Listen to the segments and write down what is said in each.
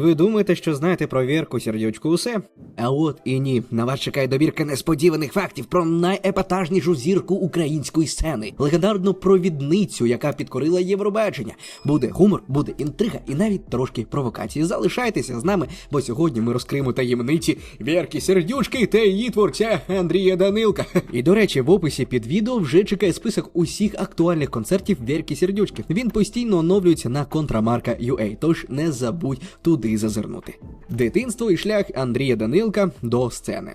Ви думаєте, що знаєте про Вірку Сердючку усе? А от і ні. На вас чекає добірка несподіваних фактів про найепатажнішу зірку української сцени, легендарну провідницю, яка підкорила Євробачення. Буде гумор, буде інтрига і навіть трошки провокації. Залишайтеся з нами, бо сьогодні ми розкриємо таємниці Вірки Сердючки та її творця Андрія Данилка. І до речі, в описі під відео вже чекає список усіх актуальних концертів Вірки Сердючки. Він постійно оновлюється на контрамарка UA, тож не забудь туди зазирнути. Дитинство і шлях Андрія Данилка до сцени.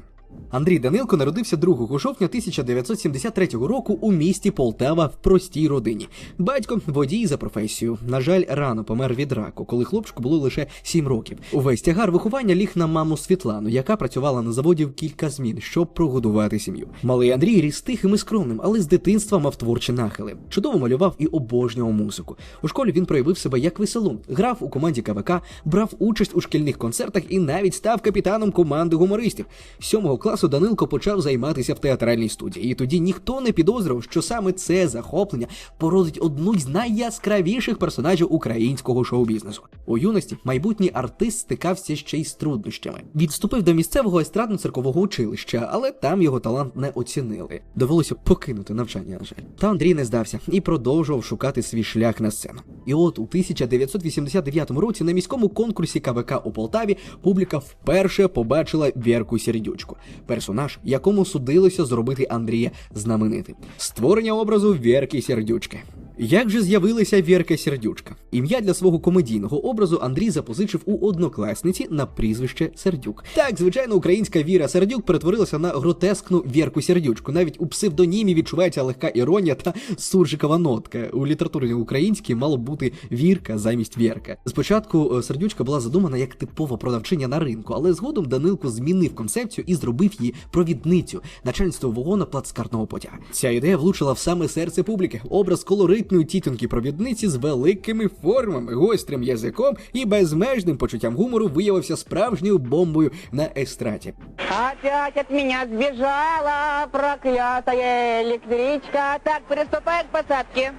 Андрій Данилко народився 2 жовтня 1973 року у місті Полтава в простій родині. Батько водій за професією. На жаль, рано помер від раку, коли хлопчику було лише 7 років. Увесь тягар виховання ліг на маму Світлану, яка працювала на заводі в кілька змін, щоб прогодувати сім'ю. Малий Андрій ріс тихим і скромним, але з дитинства мав творчі нахили. Чудово малював і обожнював музику. У школі він проявив себе як веселун, грав у команді КВК, брав участь у шкільних концертах і навіть став капітаном команди гумористів. З сьомого класу Данилко почав займатися в театральній студії, і тоді ніхто не підозрював, що саме це захоплення породить одну з найяскравіших персонажів українського шоу-бізнесу. У юності майбутній артист стикався ще й з труднощами. Відступив до місцевого естрадно-циркового училища, але там його талант не оцінили. Довелося покинути навчання, на жаль. Та Андрій не здався і продовжував шукати свій шлях на сцену. І от у 1989 році на міському конкурсі КВК у Полтаві публіка вперше побачила Вірку Сердючку, персонаж, якому судилося зробити Андрія знаменитим. Створення образу Вірки Сердючки. Як же з'явилася Вірка Сердючка? Ім'я для свого комедійного образу Андрій запозичив у однокласниці на прізвище Сердюк. Так, звичайно, українська Віра Сердюк перетворилася на гротескну Вірку Сердючку. Навіть у псевдонімі відчувається легка іронія та суржикова нотка. У літературі українській мало бути Вірка замість Вірка. Спочатку е, Сердючка була задумана як типова продавчиня на ринку, але згодом Данилко змінив концепцію і зробив її провідницю начальство вагона плацкартного потяга. Ця ідея влучила в саме серце публіки. Образ колоритної тітоньки провідниці з великими формами, гострим язиком і безмежним почуттям гумору виявився справжньою бомбою на естраді. Опять от меня сбежала проклятая электричка. Так, приступаем к посадке.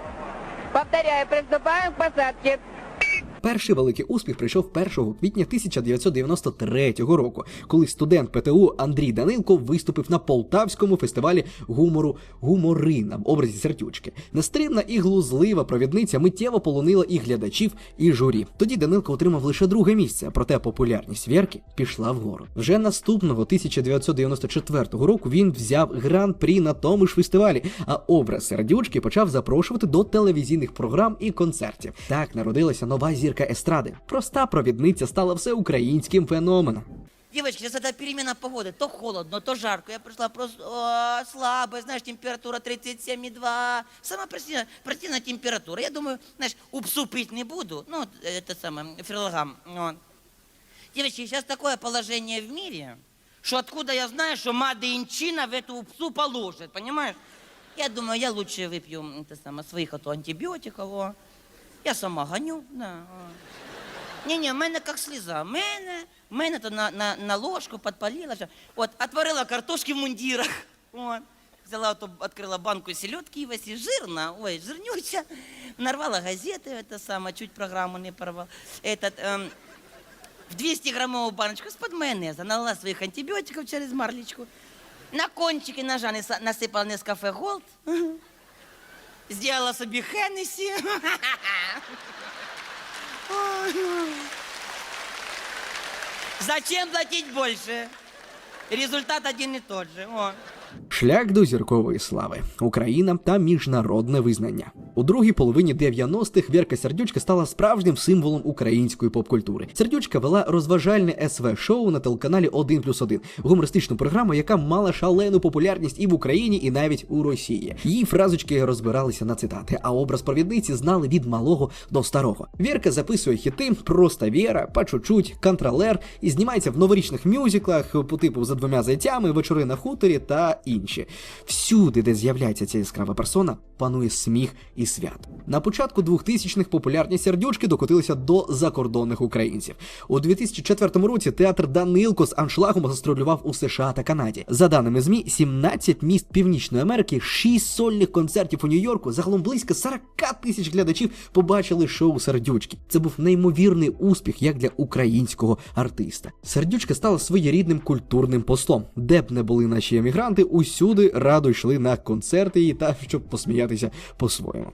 Повторяю, приступаем к посадке. Перший великий успіх прийшов 1 квітня 1993 року, коли студент ПТУ Андрій Данилко виступив на полтавському фестивалі гумору Гуморина в образі сердючки. Нестримна і глузлива провідниця миттєво полонила і глядачів, і журі. Тоді Данилко отримав лише друге місце, проте популярність Вірки пішла вгору. Вже наступного 1994 року він взяв гран-прі на тому ж фестивалі, а образ сердючки почав запрошувати до телевізійних програм і концертів. Так народилася нова зірка естради. Проста провідниця стала всеукраїнським феноменом. Девочки, сейчас это перемена погоды. То холодно, то жарко. Я пришла просто о, слабая, знаешь, температура 37,2. Самая противная, противная температура. Я думаю, знаешь, упсу пить не буду. Ну, вот это самое, фрилогам. Вот. Девочки, сейчас такое положение в мире, что откуда я знаю, что Мада Инчина в эту упсу положит, понимаешь? Я думаю, я лучше выпью это самое, своих а то антибиотиков. О. Я сама гоню, да. о. Ні-ні, в мене як сліза. В мене, в мене то на, на, на ложку підпалила. все. От, отварила картошки в мундірах. От. Взяла, ото, відкрила банку селедки весь жирна, ой, жирнюча. Нарвала газети, это саме, чуть програму не порвала. Этот, ем, в 200 граммовую баночку з-под майонеза налила своїх антибіотиків через марлечку. На кончики ножа неса- насипала Нескафе Голд. Сделала собі Хеннесі. Зачем платить больше? Результат один и тот же. О. Шлях до зіркової слави, Україна та міжнародне визнання. У другій половині 90-х Вірка Сердючка стала справжнім символом української поп-культури. Сердючка вела розважальне СВ-шоу на телеканалі 1 плюс 1, гумористичну програму, яка мала шалену популярність і в Україні, і навіть у Росії. Її фразочки розбиралися на цитати, а образ провідниці знали від малого до старого. Вірка записує хіти Просто Віра, по контролер і знімається в новорічних мюзиклах по типу за двома зайцями, вечори на хуторі та інші. Всюди, де з'являється ця яскрава персона, панує сміх і свят. На початку 2000-х популярні сердючки докотилися до закордонних українців. У 2004 році театр Данилко з аншлагом гастролював у США та Канаді. За даними ЗМІ, 17 міст Північної Америки, 6 сольних концертів у Нью-Йорку, загалом близько 40 тисяч глядачів побачили шоу Сердючки. Це був неймовірний успіх як для українського артиста. Сердючка стала своєрідним культурним послом. Де б не були наші емігранти, усюди радо йшли на концерти її та щоб посміятися по-своєму.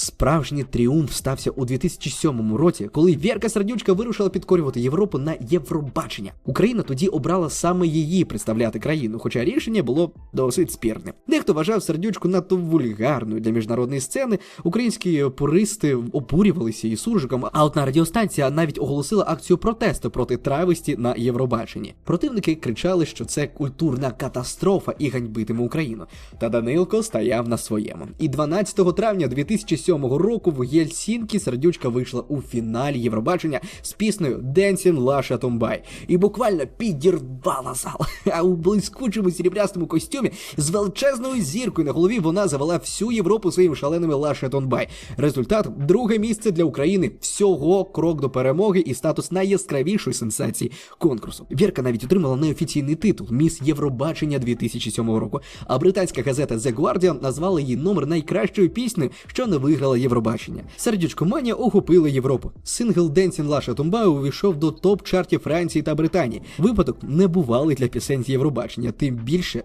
Справжній тріумф стався у 2007 році, коли Вірка Сердючка вирушила підкорювати Європу на Євробачення. Україна тоді обрала саме її представляти країну, хоча рішення було досить спірним. Дехто вважав сердючку надто вульгарною для міжнародної сцени. Українські пуристи обурювалися її суржиком. А от на радіостанція навіть оголосила акцію протесту проти трависті на Євробаченні. Противники кричали, що це культурна катастрофа і ганьбитиме Україну. Та Данилко стояв на своєму. І 12 травня 2007 року в Єльсінкі сердючка вийшла у фіналі Євробачення з піснею Dancing Lasha Томбай і буквально підірвала зал. А у блискучому сріблястому костюмі з величезною зіркою на голові вона завела всю Європу своїми шаленими Лаша Тонбай. Результат друге місце для України. Всього крок до перемоги і статус найяскравішої сенсації конкурсу. Вірка навіть отримала неофіційний титул Міс Євробачення 2007 року. А британська газета The Guardian назвала її номер найкращою піснею, що не виграла Євробачення. Сердючко Манія охопила Європу. Сингл Денсін Лаша Тумба увійшов до топ-чартів Франції та Британії. Випадок не бувалий для пісень з Євробачення, тим більше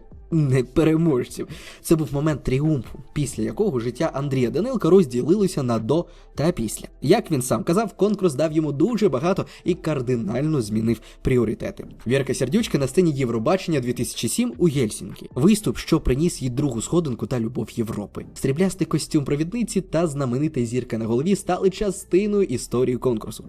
переможців. Це був момент тріумфу, після якого життя Андрія Данилка розділилося на до та після. Як він сам казав, конкурс дав йому дуже багато і кардинально змінив пріоритети. Вірка Сердючка на сцені Євробачення 2007 у Єльсінкі. Виступ, що приніс їй другу сходинку та любов Європи. Стріблястий костюм провідниці та знаменита зірка на голові стали частиною історії конкурсу.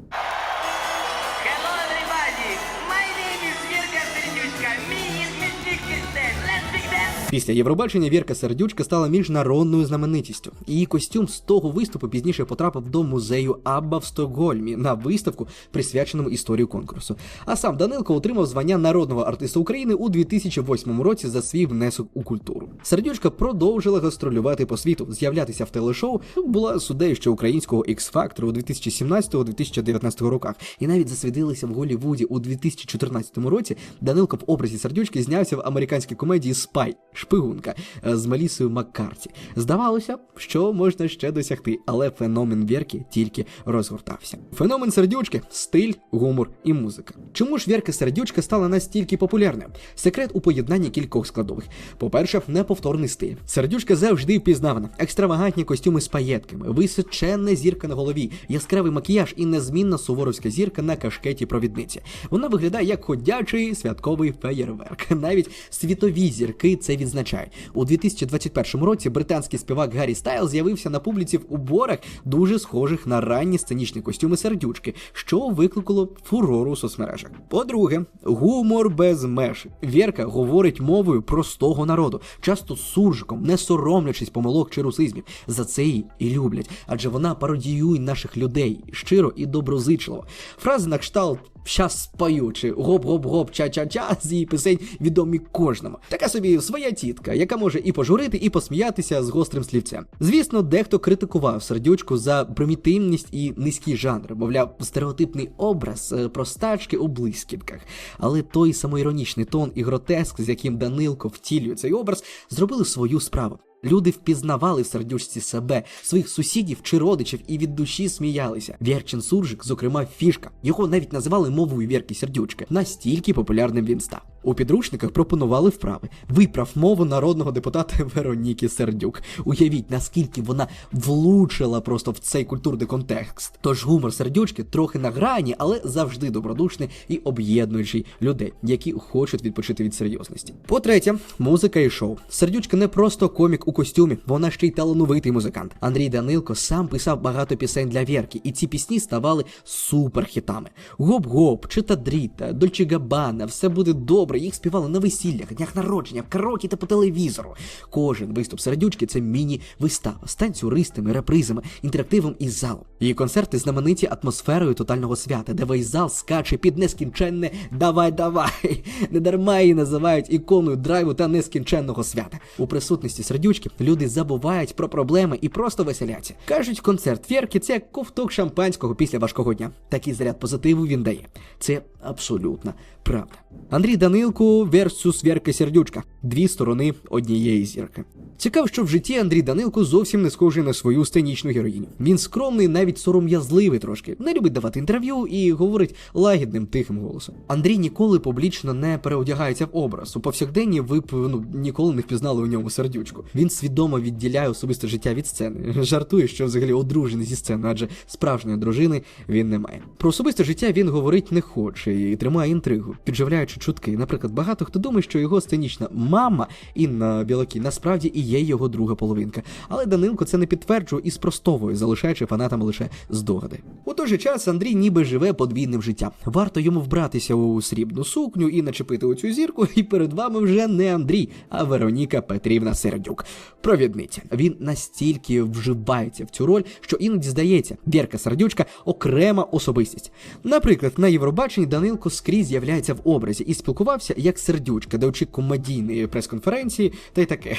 Після Євробачення Вірка Сердючка стала міжнародною знаменитістю. Її костюм з того виступу пізніше потрапив до музею Абба в Стокгольмі на виставку, присвяченому історії конкурсу. А сам Данилко отримав звання народного артиста України у 2008 році за свій внесок у культуру. Сердючка продовжила гастролювати по світу, з'являтися в телешоу. Була суддею ще українського X-Factor у 2017-2019 роках, і навіть засвідилися в Голлівуді у 2014 році. Данилко в образі сердючки знявся в американській комедії Спай шпигунка е, з Мелісою Маккарті. Здавалося що можна ще досягти, але феномен Вірки тільки розгортався. Феномен сердючки стиль, гумор і музика. Чому ж Вірка сердючка стала настільки популярною? Секрет у поєднанні кількох складових. По-перше, неповторний стиль. Сердючка завжди впізнавана. Екстравагантні костюми з паєтками, височенна зірка на голові, яскравий макіяж і незмінна суворовська зірка на кашкеті провідниці. Вона виглядає як ходячий святковий феєрверк. Навіть світові зірки це відзначають. У 2021 році британський співак Гаррі Стайл з'явився на публіці в уборах, дуже схожих на ранні сценічні костюми сердючки, що викликало фурору у. По-друге, гумор без меж. Вірка говорить мовою простого народу, часто суржиком, не соромлячись помилок чи русизмів. За це її і люблять, адже вона пародіює наших людей щиро і доброзичливо. Фрази на кшталт щас спою чи гоп-гоп-гоп, ча-ча-ча з її пісень відомі кожному. Така собі своя тітка, яка може і пожурити, і посміятися з гострим слівцем. Звісно, дехто критикував сердючку за примітивність і низькі жанри, мовляв, стереотипний образ е, простачки у блискітках. Але той самоіронічний тон і гротеск, з яким Данилко втілює цей образ, зробили свою справу. Люди впізнавали в сердючці себе, своїх сусідів чи родичів і від душі сміялися. Вірчин суржик, зокрема, фішка. Його навіть називали мовою Вірки Сердючки. Настільки популярним він став. У підручниках пропонували вправи. Виправ мову народного депутата Вероніки Сердюк. Уявіть, наскільки вона влучила просто в цей культурний контекст. Тож гумор сердючки трохи на грані, але завжди добродушний і об'єднуючий людей, які хочуть відпочити від серйозності. По-третє, музика і шоу. Сердючка не просто комік у костюмі. Вона ще й талановитий музикант. Андрій Данилко сам писав багато пісень для Вірки, і ці пісні ставали суперхітами. Гоп-гоп, Читадріта, Дольче Габана, все буде добре. Їх співали на весіллях, днях народження, в караоке та по телевізору. Кожен виступ сердючки це міні-вистава з танцюристами, репризами, інтерактивом і залом. Її концерти знамениті атмосферою тотального свята, де весь зал скаче під нескінченне Давай, давай. Недарма її називають іконою драйву та нескінченного свята. У присутності сердючки люди забувають про проблеми і просто веселяться. Кажуть, концерт Вірки це як ковток шампанського після важкого дня. Такий заряд позитиву він дає. Це абсолютна правда. Андрій Данилко версус Вірка Сердючка. Дві сторони однієї зірки. Цікаво, що в житті Андрій Данилко зовсім не схожий на свою сценічну героїню. Він скромний, навіть сором'язливий трошки, не любить давати інтерв'ю і говорить лагідним тихим голосом. Андрій ніколи публічно не переодягається в образ. У повсякденні ви б ну, ніколи не впізнали у ньому сердючку. Він свідомо відділяє особисте життя від сцени. Жартує, що взагалі одружений зі сцени, адже справжньої дружини він не має. Про особисте життя він говорить не хоче і тримає інтригу, підживляючи чутки. Наприклад, багато хто думає, що його сценічна мама Інна Білокій насправді і є його друга половинка. Але Данилко це не підтверджує і спростовує, залишаючи фанатам лише здогади. У той же час Андрій ніби живе подвійним життям. Варто йому вбратися у срібну сукню і начепити оцю зірку, і перед вами вже не Андрій, а Вероніка Петрівна Сердюк. Провідниця. Він настільки вживається в цю роль, що іноді здається, Вірка Сердючка окрема особистість. Наприклад, на Євробаченні Данилко скрізь з'являється в образі і спілкувався як сердючка, даючи комедійної прес-конференції та й таке.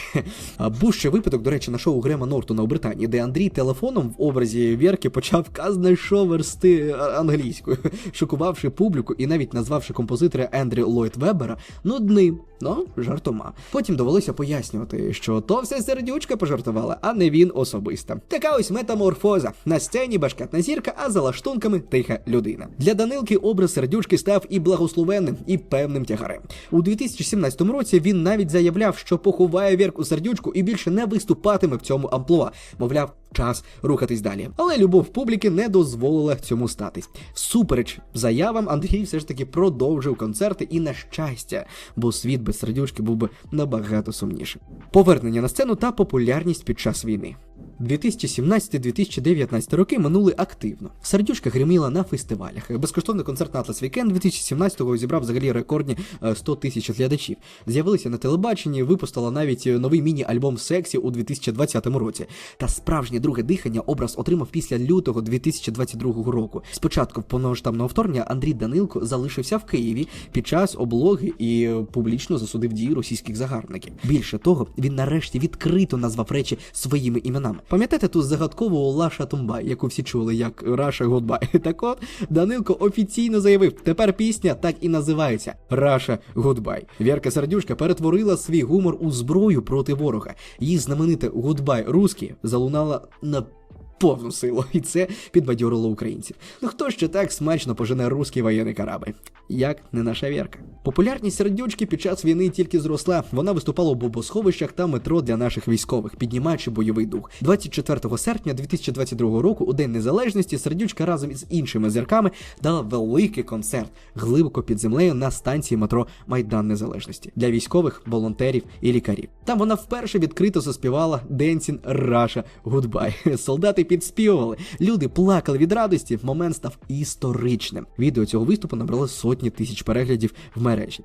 Був ще випадок, до речі, на шоу Грема Нортона у Британії, де Андрій телефоном в образі Вірки почав казне шоу версти англійською, шокувавши публіку і навіть назвавши композитора Ендрю Ллойд Вебера нудним, ну жартома. Потім довелося пояснювати, що то все сердючка пожартувала, а не він особисто. Така ось метаморфоза. На сцені башкетна зірка, а за лаштунками тиха людина. Для Данилки образ сердючки став і благословенним, і певним тягарем. У 2017 році він навіть заявляв, що поховає Вірку сердючку і більше не виступатиме в цьому амплуа. Мовляв, час рухатись далі. Але любов публіки не дозволила цьому статись. Всупереч заявам, Андрій все ж таки продовжив концерти і на щастя, бо світ без сердючки був би набагато сумнішим. Повернення на сцену та популярність під час війни. 2017-2019 роки минули активно. Сердючка гриміла на фестивалях. Безкоштовний концерт на Атлас Вікенд 2017-го зібрав взагалі рекордні е, 100 тисяч глядачів. З'явилися на телебаченні, випустила навіть новий міні-альбом Сексі у 2020 році. Та справжнє друге дихання образ отримав після лютого 2022 року. Спочатку повномасштабного вторгнення Андрій Данилко залишився в Києві під час облоги і публічно засудив дії російських загарбників. Більше того, він нарешті відкрито назвав речі своїми іменами. Пам'ятаєте ту загадкову Лаша Тумбай, яку всі чули як Раша Гудбай? Так от Данилко офіційно заявив, тепер пісня так і називається Раша Гудбай. Вірка Сердюшка перетворила свій гумор у зброю проти ворога. Її знамените Гудбай русські залунала на повну силу, і це підбадьорило українців. Ну хто ще так смачно пожене русський воєнний корабль? Як не наша Вірка? Популярність сердючки під час війни тільки зросла. Вона виступала у бомбосховищах та метро для наших військових, піднімаючи бойовий дух. 24 серпня 2022 року, у День Незалежності, сердючка разом із іншими зірками дала великий концерт глибоко під землею на станції метро Майдан Незалежності для військових, волонтерів і лікарів. Там вона вперше відкрито заспівала Денсін Раша Гудбай. Солдати підспівували, люди плакали від радості. Момент став історичним. Відео цього виступу набрало сотні тисяч переглядів в мережі.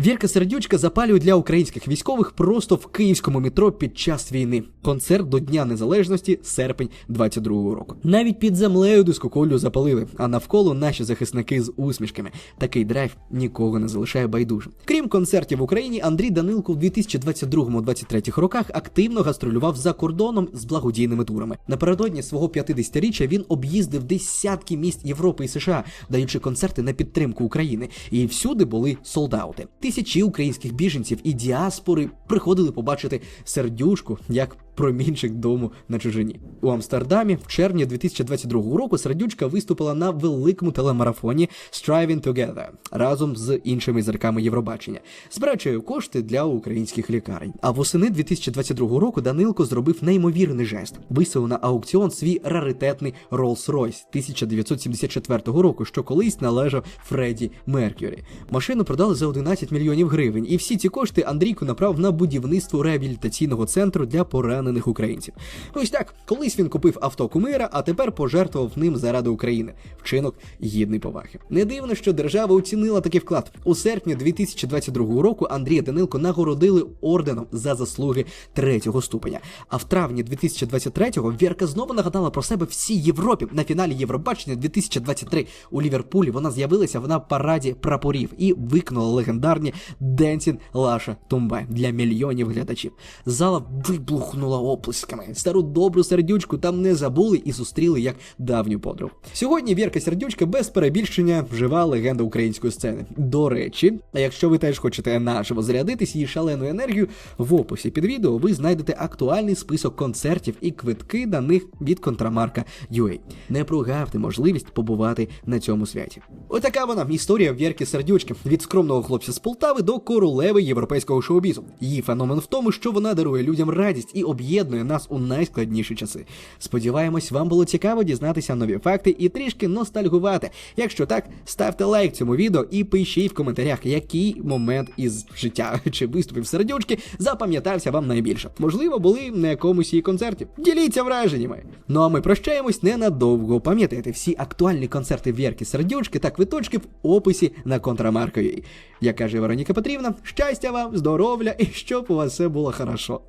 Вірка Сердючка запалює для українських військових просто в київському метро під час війни. Концерт до Дня Незалежності, серпень 22-го року. Навіть під землею дискоколю запалили, а навколо наші захисники з усмішками. Такий драйв нікого не залишає байдужим. Крім концертів в Україні, Андрій Данилко в 2022-2023 роках активно гастролював за кордоном з благодійними турами. Напередодні свого 50-річчя він об'їздив десятки міст Європи і США, даючи концерти на підтримку України. І всюди були солдаути. Тисячі українських біженців і діаспори приходили побачити сердюшку як промінчик дому на чужині. У Амстердамі в червні 2022 року сердючка виступила на великому телемарафоні Striving Together разом з іншими зірками Євробачення, збираючи кошти для українських лікарень. А восени 2022 року Данилко зробив неймовірний жест. Висив на аукціон свій раритетний Rolls-Royce 1974 року, що колись належав Фредді Меркюрі. Машину продали за 11 мільйонів гривень, і всі ці кошти Андрійко направив на будівництво реабілітаційного центру для поранених українців. Ось так, колись він купив авто кумира, а тепер пожертвував ним заради України. Вчинок гідний поваги. Не дивно, що держава оцінила такий вклад. У серпні 2022 року Андрія Данилко нагородили орденом за заслуги третього ступеня. А в травні 2023-го Вірка знову нагадала про себе всій Європі на фіналі Євробачення 2023 у Ліверпулі. Вона з'явилася на параді прапорів і виконала легендарні Денсін Лаша Тумбай для мільйонів глядачів. Зала вибухнула оплесками. Стару добру сердючку там не забули і зустріли як давню подругу. Сьогодні Вірка Сердючка без перебільшення жива легенда української сцени. До речі, якщо ви теж хочете наживо зарядитись її шалену енергію, в описі під відео ви знайдете актуальний список концертів і квитки на них від контрамарка UA. Не прогавте можливість побувати на цьому святі. Отака вона історія Вірки Сердючки від скромного хлопця з Полтави до королеви європейського шоу-бізу. Її феномен в тому, що вона дарує людям радість і об'єднує нас у найскладніші часи. Сподіваємось, вам було цікаво дізнатися нові факти і трішки ностальгувати. Якщо так, ставте лайк цьому відео і пишіть в коментарях, який момент із життя чи виступів сердючки запам'ятався вам найбільше. Можливо, були на якомусь її концерті. Діліться враженнями. Ну а ми прощаємось ненадовго. Пам'ятайте всі актуальні концерти Вірки Сердючки та квиточки в описі на контрамарковій. Як каже Вероніка Петрівна, щастя вам, здоров'я і щоб у вас все було хорошо.